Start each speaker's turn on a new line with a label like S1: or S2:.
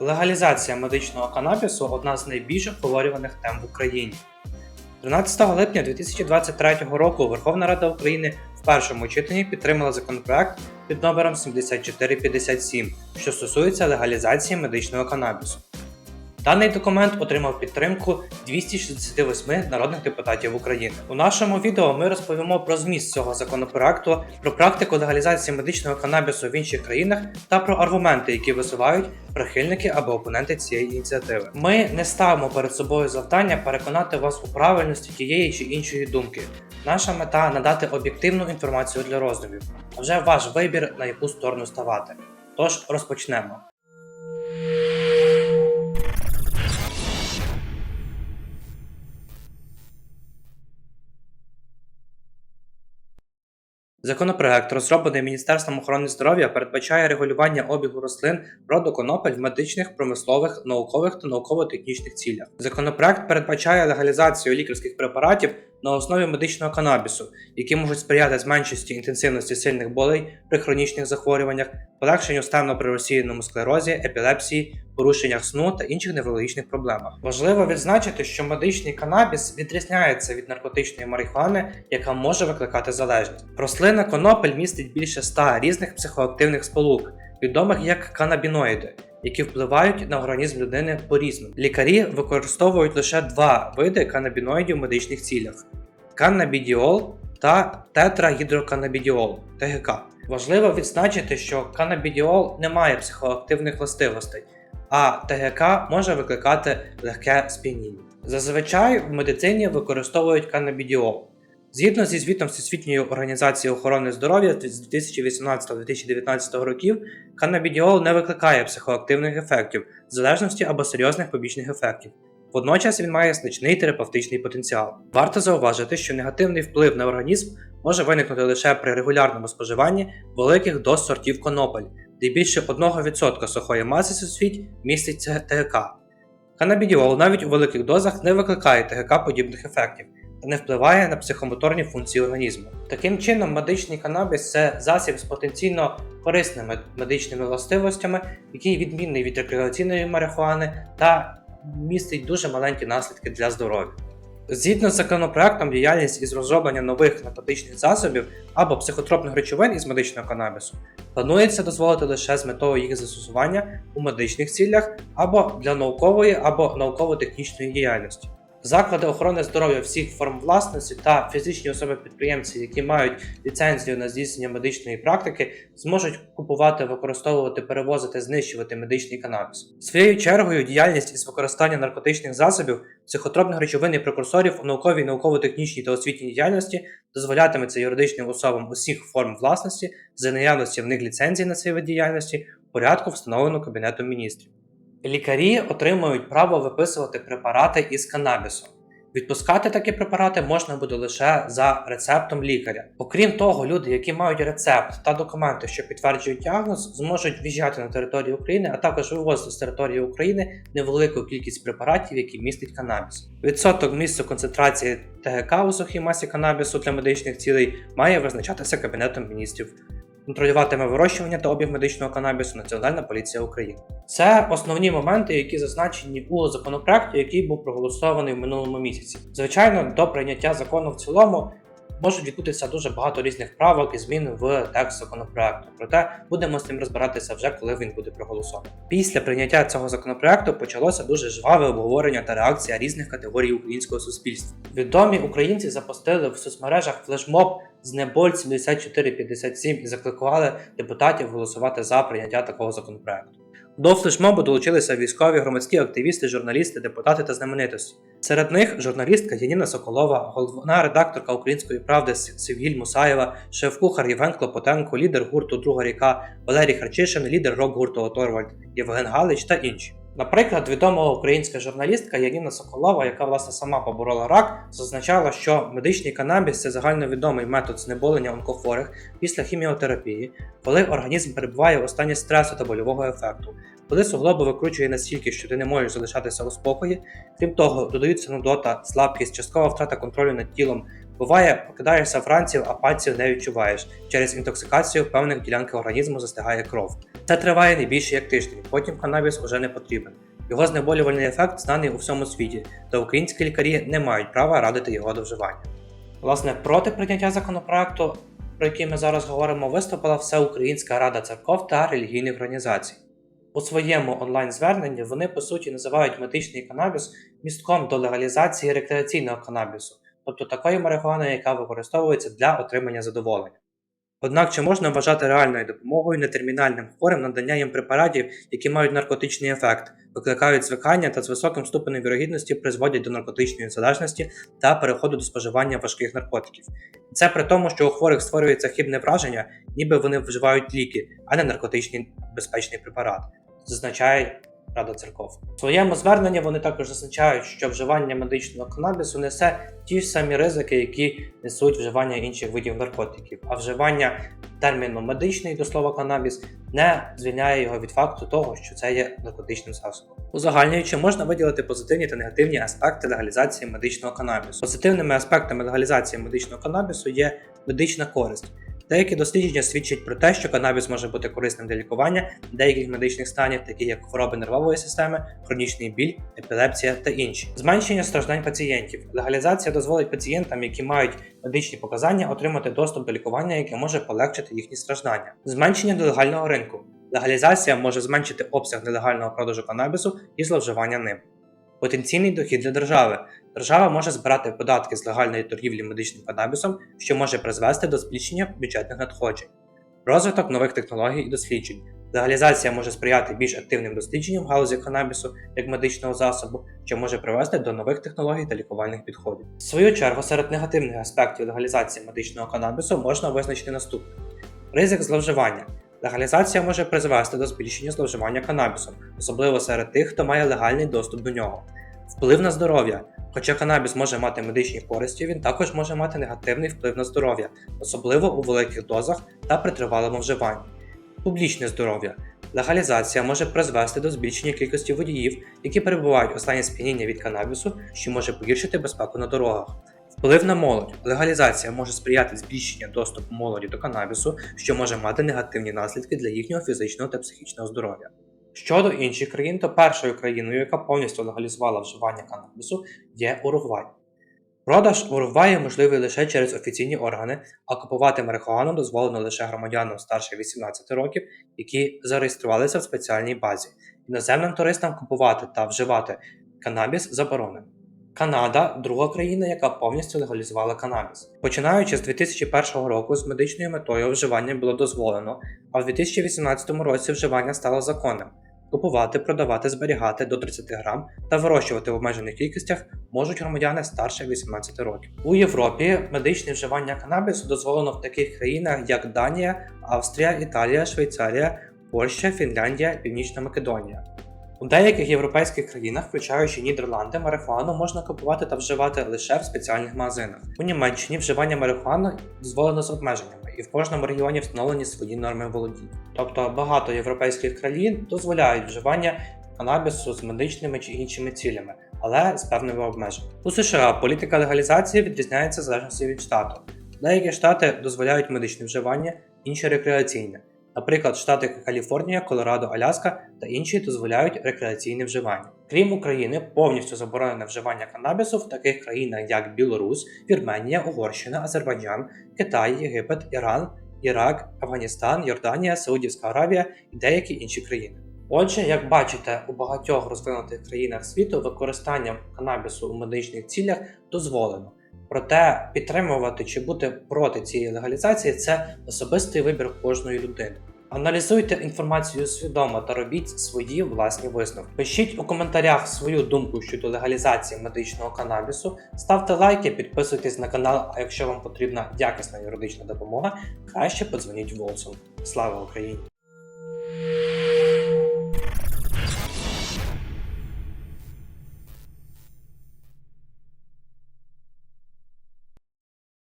S1: Легалізація медичного канабісу одна з найбільш обговорюваних тем в Україні. 13 липня 2023 року Верховна Рада України в першому читанні підтримала законопроект під номером 7457, що стосується легалізації медичного канабісу. Даний документ отримав підтримку 268 народних депутатів України. У нашому відео ми розповімо про зміст цього законопроекту, про практику легалізації медичного канабісу в інших країнах та про аргументи, які висувають прихильники або опоненти цієї ініціативи. Ми не ставимо перед собою завдання переконати вас у правильності тієї чи іншої думки. Наша мета надати об'єктивну інформацію для роздумів, а вже ваш вибір на яку сторону ставати. Тож розпочнемо. Законопроект, розроблений Міністерством охорони здоров'я, передбачає регулювання обігу рослин роду конопель в медичних, промислових, наукових та науково-технічних цілях. Законопроект передбачає легалізацію лікарських препаратів на основі медичного канабісу, які можуть сприяти зменшості інтенсивності сильних болей при хронічних захворюваннях, полегшенню стану при розсіяному склерозі, епілепсії, порушеннях сну та інших неврологічних проблемах. Важливо відзначити, що медичний канабіс відрізняється від наркотичної марихуани, яка може викликати залежність. Рослина конопель містить більше 100 різних психоактивних сполук, відомих як канабіноїди. Які впливають на організм людини по-різному. Лікарі використовують лише два види канабіноїдів в медичних цілях: каннабідіол та тетрагідроканабідіол ТГК. Важливо відзначити, що канабідіол не має психоактивних властивостей, а ТГК може викликати легке сп'яніння. Зазвичай в медицині використовують канабідіол. Згідно зі звітом Всесвітньої організації охорони здоров'я з 2018-2019 років, канабідіол не викликає психоактивних ефектів, залежності або серйозних побічних ефектів. Водночас він має значний терапевтичний потенціал. Варто зауважити, що негативний вплив на організм може виникнути лише при регулярному споживанні великих доз сортів конопель, де більше 1% сухої маси у світі міститься ТГК. Канабідіол навіть у великих дозах не викликає ТГК подібних ефектів та не впливає на психомоторні функції організму. Таким чином, медичний канабіс це засіб з потенційно корисними медичними властивостями, який відмінний від рекреаційної марихуани та містить дуже маленькі наслідки для здоров'я. Згідно з законопроектом, діяльність із розроблення нових наркотичних засобів або психотропних речовин із медичного канабісу планується дозволити лише з метою їх застосування у медичних цілях або для наукової або науково-технічної діяльності. Заклади охорони здоров'я всіх форм власності та фізичні особи-підприємці, які мають ліцензію на здійснення медичної практики, зможуть купувати, використовувати, перевозити, знищувати медичний канабіс. Своєю чергою, діяльність із використання наркотичних засобів, психотропних речовин і прекурсорів у науковій, науково-технічній та освітній діяльності дозволятиметься юридичним особам усіх форм власності за наявності в них ліцензії на цей вид діяльності порядку, встановленому Кабінетом міністрів. Лікарі отримують право виписувати препарати із канабісу. Відпускати такі препарати можна буде лише за рецептом лікаря. Окрім того, люди, які мають рецепт та документи, що підтверджують діагноз, зможуть в'їжджати на територію України, а також вивозити з території України невелику кількість препаратів, які містять канабіс. Відсоток місця концентрації ТГК у сухій масі канабісу для медичних цілей має визначатися Кабінетом міністрів. Контролюватиме вирощування та обіг медичного канабісу Національна поліція України. Це основні моменти, які зазначені у законопроекті, який був проголосований в минулому місяці. Звичайно, до прийняття закону в цілому можуть відбутися дуже багато різних правок і змін в текст законопроекту. Проте будемо з цим розбиратися вже коли він буде проголосований. Після прийняття цього законопроекту почалося дуже жваве обговорення та реакція різних категорій українського суспільства. Відомі українці запустили в соцмережах флешмоб з Неболь 7457 і закликували депутатів голосувати за прийняття такого законопроекту. До флешмобу долучилися військові, громадські активісти, журналісти, депутати та знаменитості. Серед них журналістка Яніна Соколова, головна редакторка Української правди Севгіль Мусаєва, шеф-кухар Євген Клопотенко, лідер гурту Друга ріка Валерій Харчишин, лідер рок-гурту Оторвальд, Євген Галич та інші. Наприклад, відома українська журналістка Яніна Соколова, яка власне сама поборола рак, зазначала, що медичний канабіс це загальновідомий метод знеболення онкохворих після хіміотерапії, коли організм перебуває в стані стресу та больового ефекту, коли суглоби викручує настільки, що ти не можеш залишатися у спокої. Крім того, додаються нудота, слабкість, часткова втрата контролю над тілом, Буває, прокидаєшся вранці, а пальців не відчуваєш. Через інтоксикацію певних ділянках організму застигає кров. Це триває не більше як тиждень, потім канабіс уже не потрібен. Його знеболювальний ефект знаний у всьому світі, та українські лікарі не мають права радити його до вживання. Власне, проти прийняття законопроекту, про який ми зараз говоримо, виступила Всеукраїнська рада церков та релігійних організацій. У своєму онлайн-зверненні вони по суті називають медичний канабіс містком до легалізації рекреаційного канабісу, тобто такої марихуани, яка використовується для отримання задоволення. Однак чи можна вважати реальною допомогою нетермінальним хворим надання їм препаратів, які мають наркотичний ефект, викликають звикання та з високим ступенем вірогідності призводять до наркотичної залежності та переходу до споживання важких наркотиків. Це при тому, що у хворих створюється хибне враження, ніби вони вживають ліки, а не наркотичний безпечний препарат, зазначає Рада церков. У своєму зверненні вони також зазначають, що вживання медичного канабісу несе ті ж самі ризики, які несуть вживання інших видів наркотиків, а вживання терміну медичний до слова канабіс не звільняє його від факту того, що це є наркотичним засобом. Узагальнюючи, можна виділити позитивні та негативні аспекти легалізації медичного канабісу. Позитивними аспектами легалізації медичного канабісу є медична користь. Деякі дослідження свідчать про те, що канабіс може бути корисним для лікування деяких медичних станів, такі як хвороби нервової системи, хронічний біль, епілепсія та інші. Зменшення страждань пацієнтів. Легалізація дозволить пацієнтам, які мають медичні показання, отримати доступ до лікування, яке може полегшити їхні страждання. Зменшення нелегального ринку. Легалізація може зменшити обсяг нелегального продажу канабісу і зловживання ним. Потенційний дохід для держави. Держава може збирати податки з легальної торгівлі медичним канабісом, що може призвести до збільшення бюджетних надходжень. Розвиток нових технологій і досліджень. Легалізація може сприяти більш активним дослідженням в галузі канабісу як медичного засобу, що може привести до нових технологій та лікувальних підходів. В свою чергу, серед негативних аспектів легалізації медичного канабісу можна визначити наступне: ризик зловживання. Легалізація може призвести до збільшення зловживання канабісом, особливо серед тих, хто має легальний доступ до нього. Вплив на здоров'я. Хоча канабіс може мати медичні користі, він також може мати негативний вплив на здоров'я, особливо у великих дозах та при тривалому вживанні. Публічне здоров'я. Легалізація може призвести до збільшення кількості водіїв, які перебувають у стані сп'яніння від канабісу, що може погіршити безпеку на дорогах. Вплив на молодь. Легалізація може сприяти збільшенню доступу молоді до канабісу, що може мати негативні наслідки для їхнього фізичного та психічного здоров'я. Щодо інших країн, то першою країною, яка повністю легалізувала вживання канабісу, є Уругвай. Продаж Уругваї можливий лише через офіційні органи, а купувати марихуану дозволено лише громадянам старше 18 років, які зареєструвалися в спеціальній базі. Іноземним туристам купувати та вживати канабіс заборонено. Канада друга країна, яка повністю легалізувала канабіс. Починаючи з 2001 року з медичною метою вживання було дозволено, а в 2018 році вживання стало законним. Купувати, продавати, зберігати до 30 грам та вирощувати в обмежених кількостях можуть громадяни старше 18 років. У Європі медичне вживання канабісу дозволено в таких країнах, як Данія, Австрія, Італія, Швейцарія, Польща, Фінляндія, Північна Македонія. У деяких європейських країнах, включаючи Нідерланди, марихуану можна купувати та вживати лише в спеціальних магазинах. У Німеччині вживання марихуану дозволено з обмеженнями, і в кожному регіоні встановлені свої норми володіння. Тобто багато європейських країн дозволяють вживання канабісу з медичними чи іншими цілями, але з певними обмеженнями. У США політика легалізації відрізняється в залежності від штату. Деякі штати дозволяють медичне вживання, інші рекреаційне. Наприклад, штати Каліфорнія, Колорадо, Аляска та інші дозволяють рекреаційне вживання. Крім України, повністю заборонене вживання канабісу в таких країнах, як Білорусь, Вірменія, Угорщина, Азербайджан, Китай, Єгипет, Іран, Ірак, Афганістан, Йорданія, Саудівська Аравія і деякі інші країни. Отже, як бачите, у багатьох розвинутих країнах світу використання канабісу у медичних цілях дозволено. Проте підтримувати чи бути проти цієї легалізації це особистий вибір кожної людини. Аналізуйте інформацію свідомо та робіть свої власні висновки. Пишіть у коментарях свою думку щодо легалізації медичного канабісу, ставте лайки, підписуйтесь на канал, а якщо вам потрібна якісна юридична допомога, краще подзвоніть Волсу. Слава Україні!